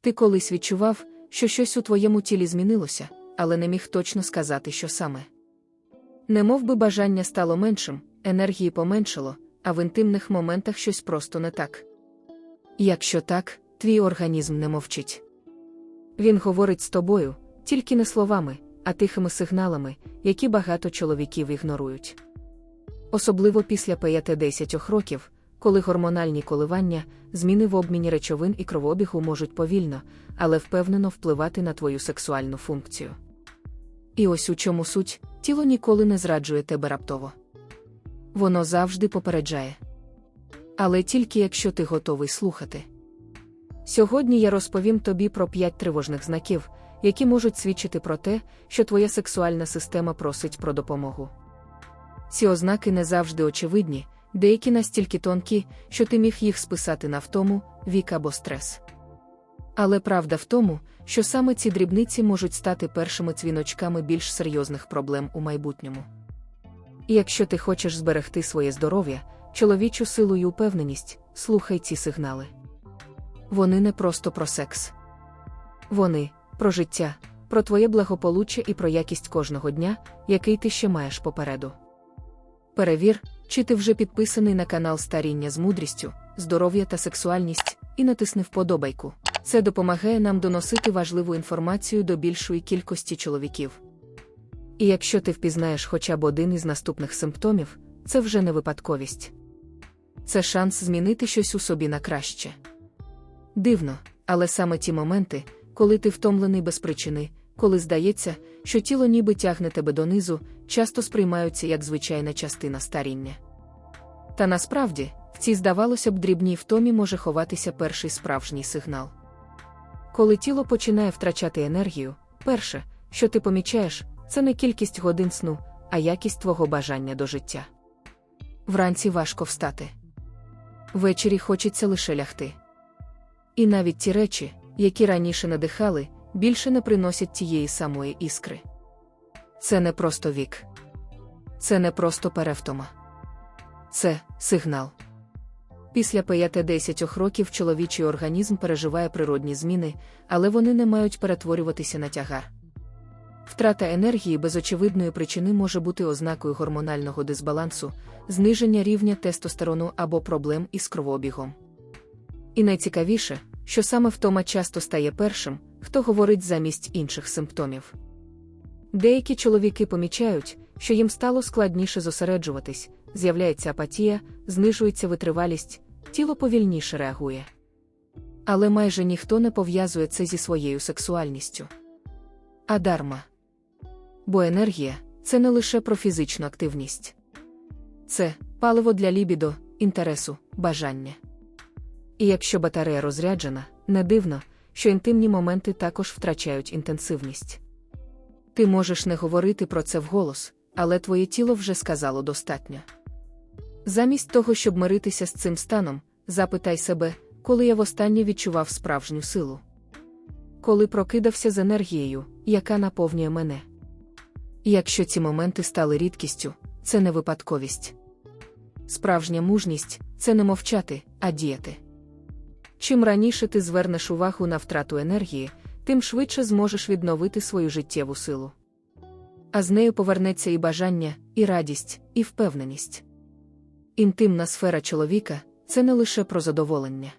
Ти колись відчував, що щось у твоєму тілі змінилося, але не міг точно сказати, що саме. Немов би бажання стало меншим, енергії поменшало, а в інтимних моментах щось просто не так. Якщо так, твій організм не мовчить. Він говорить з тобою, тільки не словами, а тихими сигналами, які багато чоловіків ігнорують. Особливо після 5-10 років, коли гормональні коливання, зміни в обміні речовин і кровообігу можуть повільно, але впевнено впливати на твою сексуальну функцію. І ось у чому суть, тіло ніколи не зраджує тебе раптово. Воно завжди попереджає. Але тільки якщо ти готовий слухати. Сьогодні я розповім тобі про п'ять тривожних знаків, які можуть свідчити про те, що твоя сексуальна система просить про допомогу. Ці ознаки не завжди очевидні, деякі настільки тонкі, що ти міг їх списати на втому, вік або стрес. Але правда в тому, що саме ці дрібниці можуть стати першими дзвіночками більш серйозних проблем у майбутньому. І якщо ти хочеш зберегти своє здоров'я, чоловічу силу і упевненість, слухай ці сигнали. Вони не просто про секс. Вони про життя, про твоє благополуччя і про якість кожного дня, який ти ще маєш попереду. Перевір, чи ти вже підписаний на канал Старіння з мудрістю, здоров'я та сексуальність, і натисни вподобайку. Це допомагає нам доносити важливу інформацію до більшої кількості чоловіків. І якщо ти впізнаєш хоча б один із наступних симптомів, це вже не випадковість. Це шанс змінити щось у собі на краще. Дивно, але саме ті моменти, коли ти втомлений без причини, коли здається, що тіло ніби тягне тебе донизу, часто сприймаються як звичайна частина старіння. Та насправді, в цій, здавалося б, дрібній втомі може ховатися перший справжній сигнал. Коли тіло починає втрачати енергію, перше, що ти помічаєш, це не кількість годин сну, а якість твого бажання до життя. Вранці важко встати. Ввечері хочеться лише лягти. І навіть ті речі, які раніше надихали, більше не приносять тієї самої іскри. Це не просто вік. Це не просто перевтома. Це сигнал. Після 5-10 років чоловічий організм переживає природні зміни, але вони не мають перетворюватися на тягар. Втрата енергії без очевидної причини може бути ознакою гормонального дисбалансу, зниження рівня тестостерону або проблем із кровообігом. І найцікавіше, що саме втома часто стає першим, хто говорить замість інших симптомів. Деякі чоловіки помічають, що їм стало складніше зосереджуватись, з'являється апатія, знижується витривалість, тіло повільніше реагує. Але майже ніхто не пов'язує це зі своєю сексуальністю. А дарма. Бо енергія це не лише про фізичну активність. Це паливо для лібідо, інтересу, бажання. І якщо батарея розряджена, не дивно, що інтимні моменти також втрачають інтенсивність. Ти можеш не говорити про це вголос, але твоє тіло вже сказало достатньо. Замість того, щоб миритися з цим станом, запитай себе, коли я востаннє відчував справжню силу. Коли прокидався з енергією, яка наповнює мене. Якщо ці моменти стали рідкістю, це не випадковість. Справжня мужність це не мовчати, а діяти. Чим раніше ти звернеш увагу на втрату енергії, тим швидше зможеш відновити свою життєву силу. А з нею повернеться і бажання, і радість, і впевненість. Інтимна сфера чоловіка це не лише про задоволення.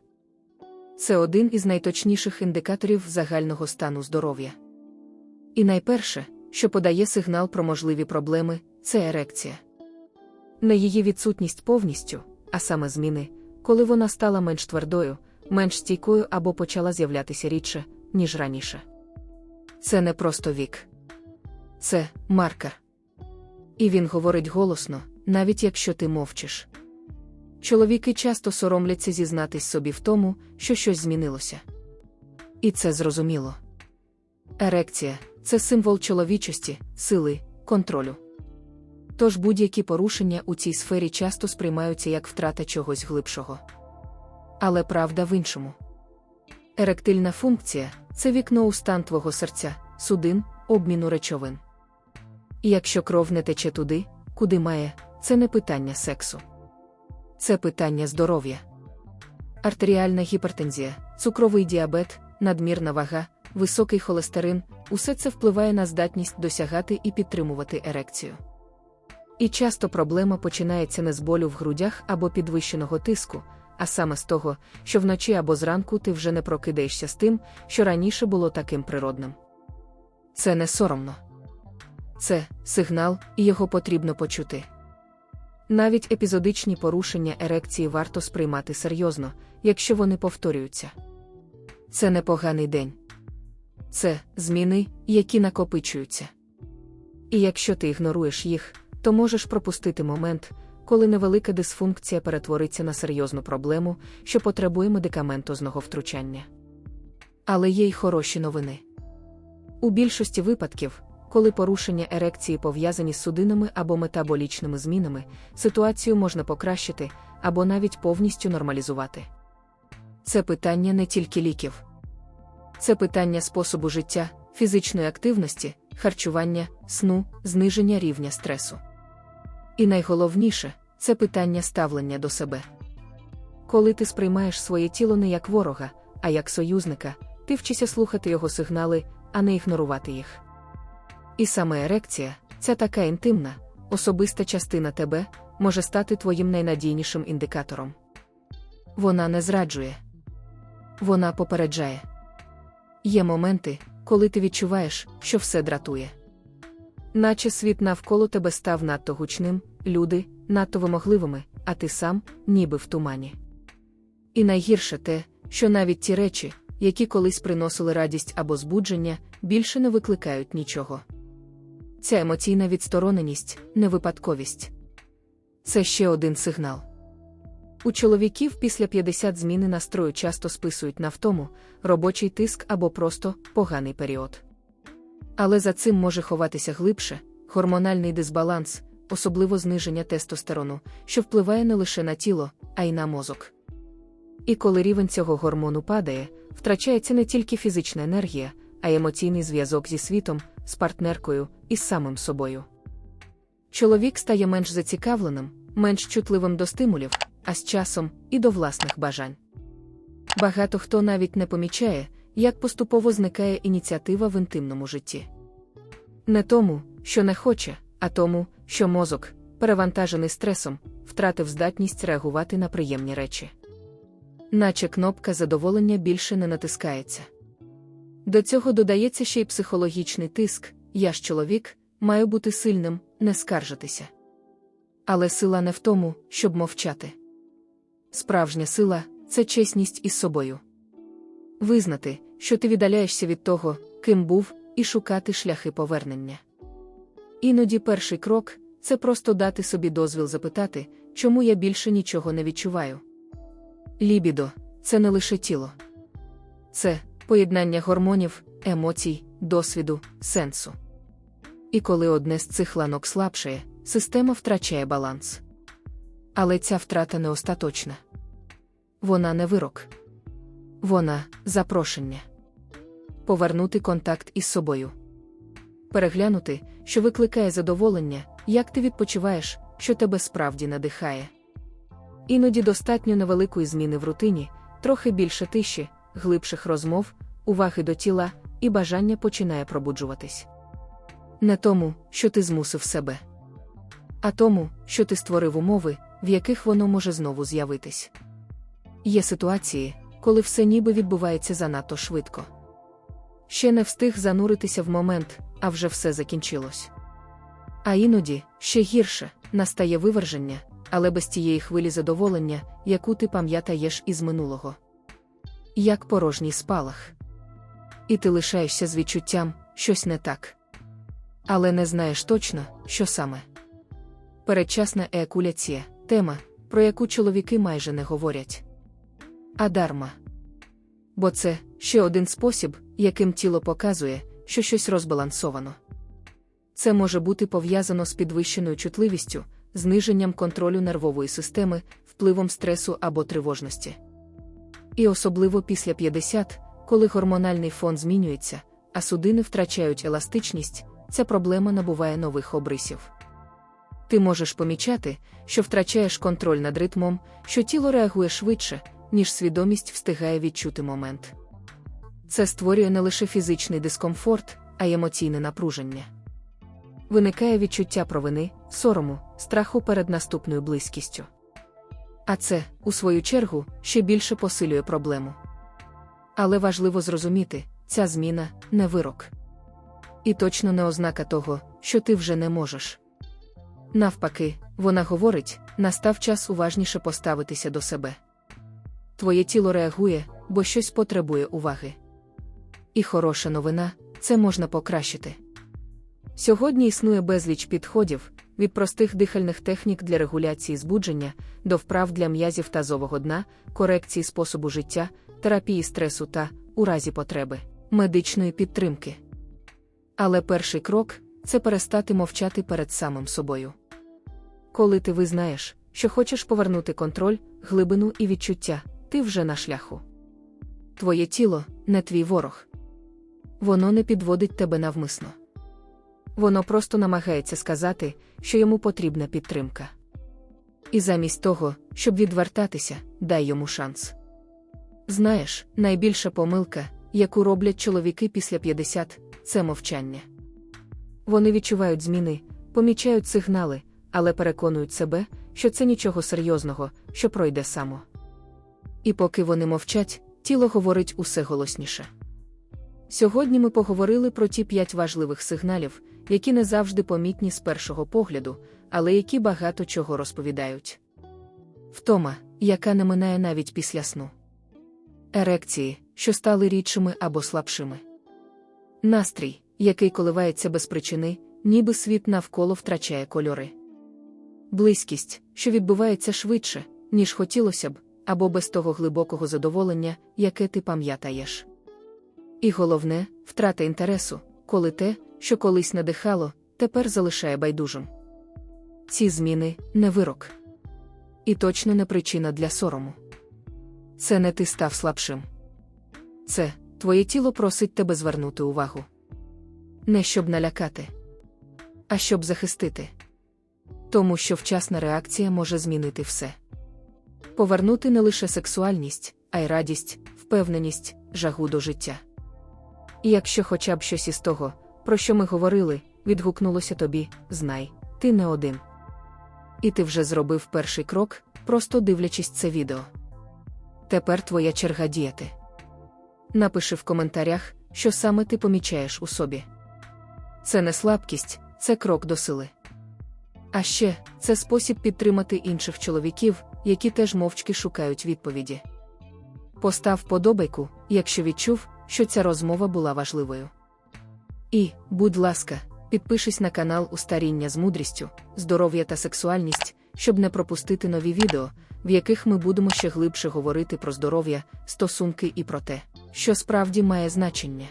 Це один із найточніших індикаторів загального стану здоров'я. І найперше, що подає сигнал про можливі проблеми, це ерекція. Не її відсутність повністю, а саме зміни, коли вона стала менш твердою, менш стійкою або почала з'являтися рідше, ніж раніше. Це не просто вік. Це маркер. І він говорить голосно, навіть якщо ти мовчиш. Чоловіки часто соромляться зізнатись собі в тому, що щось змінилося. І це зрозуміло. Ерекція це символ чоловічості, сили, контролю. Тож будь-які порушення у цій сфері часто сприймаються як втрата чогось глибшого. Але правда в іншому. Еректильна функція це вікно у стан твого серця, судин, обміну речовин. І якщо кров не тече туди, куди має, це не питання сексу. Це питання здоров'я. Артеріальна гіпертензія, цукровий діабет, надмірна вага, високий холестерин усе це впливає на здатність досягати і підтримувати ерекцію. І часто проблема починається не з болю в грудях або підвищеного тиску, а саме з того, що вночі або зранку ти вже не прокидаєшся з тим, що раніше було таким природним. Це не соромно. Це сигнал, і його потрібно почути. Навіть епізодичні порушення ерекції варто сприймати серйозно, якщо вони повторюються. Це непоганий день. Це зміни, які накопичуються. І якщо ти ігноруєш їх, то можеш пропустити момент, коли невелика дисфункція перетвориться на серйозну проблему, що потребує медикаментозного втручання. Але є й хороші новини. У більшості випадків, коли порушення ерекції пов'язані з судинами або метаболічними змінами, ситуацію можна покращити або навіть повністю нормалізувати. Це питання не тільки ліків, це питання способу життя, фізичної активності, харчування, сну, зниження рівня стресу. І найголовніше це питання ставлення до себе. Коли ти сприймаєш своє тіло не як ворога, а як союзника, ти вчишся слухати його сигнали, а не ігнорувати їх. І саме ерекція, ця така інтимна, особиста частина тебе, може стати твоїм найнадійнішим індикатором. Вона не зраджує, вона попереджає. Є моменти, коли ти відчуваєш, що все дратує. Наче світ навколо тебе став надто гучним, люди надто вимогливими, а ти сам, ніби в тумані. І найгірше те, що навіть ті речі, які колись приносили радість або збудження, більше не викликають нічого. Ця емоційна відстороненість не випадковість. Це ще один сигнал. У чоловіків після 50 зміни настрою часто списують на втому, робочий тиск або просто поганий період. Але за цим може ховатися глибше гормональний дисбаланс, особливо зниження тестостерону, що впливає не лише на тіло, а й на мозок. І коли рівень цього гормону падає, втрачається не тільки фізична енергія, а й емоційний зв'язок зі світом, з партнеркою і з самим собою. Чоловік стає менш зацікавленим, менш чутливим до стимулів, а з часом і до власних бажань. Багато хто навіть не помічає, як поступово зникає ініціатива в інтимному житті. Не тому, що не хоче, а тому, що мозок, перевантажений стресом, втратив здатність реагувати на приємні речі. Наче кнопка задоволення більше не натискається. До цього додається ще й психологічний тиск я ж чоловік, маю бути сильним, не скаржитися. Але сила не в тому, щоб мовчати. Справжня сила це чесність із собою. Визнати, що ти віддаляєшся від того, ким був, і шукати шляхи повернення. Іноді перший крок це просто дати собі дозвіл запитати, чому я більше нічого не відчуваю. Лібідо це не лише тіло, це поєднання гормонів, емоцій, досвіду, сенсу. І коли одне з цих ланок слабшає, система втрачає баланс. Але ця втрата не остаточна. Вона не вирок. Вона запрошення. Повернути контакт із собою. Переглянути, що викликає задоволення, як ти відпочиваєш, що тебе справді надихає. Іноді достатньо невеликої зміни в рутині, трохи більше тиші, глибших розмов, уваги до тіла, і бажання починає пробуджуватись. Не тому, що ти змусив себе, а тому, що ти створив умови, в яких воно може знову з'явитись. Є ситуації, коли все ніби відбувається занадто швидко. Ще не встиг зануритися в момент, а вже все закінчилось. А іноді, ще гірше, настає виверження, але без тієї хвилі задоволення, яку ти пам'ятаєш із минулого. Як порожній спалах. І ти лишаєшся з відчуттям, щось не так. Але не знаєш точно, що саме. Передчасна еякуляція тема, про яку чоловіки майже не говорять. А дарма. Бо це ще один спосіб, яким тіло показує, що щось розбалансовано. Це може бути пов'язано з підвищеною чутливістю, зниженням контролю нервової системи, впливом стресу або тривожності. І особливо після 50, коли гормональний фон змінюється, а судини втрачають еластичність, ця проблема набуває нових обрисів. Ти можеш помічати, що втрачаєш контроль над ритмом, що тіло реагує швидше, ніж свідомість встигає відчути момент. Це створює не лише фізичний дискомфорт, а й емоційне напруження. Виникає відчуття провини, сорому, страху перед наступною близькістю. А це, у свою чергу, ще більше посилює проблему. Але важливо зрозуміти, ця зміна не вирок. І точно не ознака того, що ти вже не можеш. Навпаки, вона говорить: настав час уважніше поставитися до себе. Твоє тіло реагує, бо щось потребує уваги. І хороша новина це можна покращити. Сьогодні існує безліч підходів від простих дихальних технік для регуляції збудження до вправ для м'язів тазового дна, корекції способу життя, терапії стресу та, у разі потреби, медичної підтримки. Але перший крок це перестати мовчати перед самим собою. Коли ти визнаєш, що хочеш повернути контроль, глибину і відчуття, ти вже на шляху. Твоє тіло не твій ворог. Воно не підводить тебе навмисно. Воно просто намагається сказати, що йому потрібна підтримка. І замість того, щоб відвертатися, дай йому шанс. Знаєш, найбільша помилка, яку роблять чоловіки після 50, це мовчання. Вони відчувають зміни, помічають сигнали, але переконують себе, що це нічого серйозного, що пройде само. І поки вони мовчать, тіло говорить усе голосніше. Сьогодні ми поговорили про ті п'ять важливих сигналів, які не завжди помітні з першого погляду, але які багато чого розповідають. Втома, яка не минає навіть після сну. Ерекції, що стали рідшими або слабшими. Настрій, який коливається без причини, ніби світ навколо втрачає кольори. Близькість, що відбувається швидше, ніж хотілося б, або без того глибокого задоволення, яке ти пам'ятаєш. І головне, втрата інтересу, коли те, що колись надихало, тепер залишає байдужим. Ці зміни не вирок. І точно не причина для сорому. Це не ти став слабшим. Це твоє тіло просить тебе звернути увагу. Не щоб налякати, а щоб захистити. Тому що вчасна реакція може змінити все. Повернути не лише сексуальність, а й радість, впевненість, жагу до життя. І якщо хоча б щось із того, про що ми говорили, відгукнулося тобі, знай, ти не один. І ти вже зробив перший крок, просто дивлячись це відео. Тепер твоя черга діяти. Напиши в коментарях, що саме ти помічаєш у собі. Це не слабкість, це крок до сили. А ще це спосіб підтримати інших чоловіків, які теж мовчки шукають відповіді. Постав подобайку, якщо відчув, що ця розмова була важливою. І, будь ласка, підпишись на канал Устаріння з мудрістю, здоров'я та сексуальність, щоб не пропустити нові відео, в яких ми будемо ще глибше говорити про здоров'я, стосунки і про те, що справді має значення.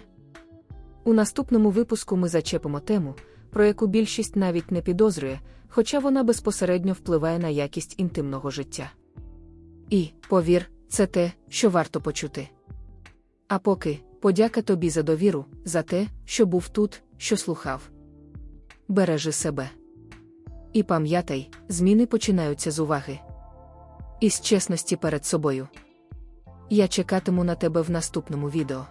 У наступному випуску ми зачепимо тему, про яку більшість навіть не підозрює, хоча вона безпосередньо впливає на якість інтимного життя. І, повір, це те, що варто почути. А поки подяка тобі за довіру, за те, що був тут, що слухав. Бережи себе. І пам'ятай, зміни починаються з уваги. І з чесності перед собою. Я чекатиму на тебе в наступному відео.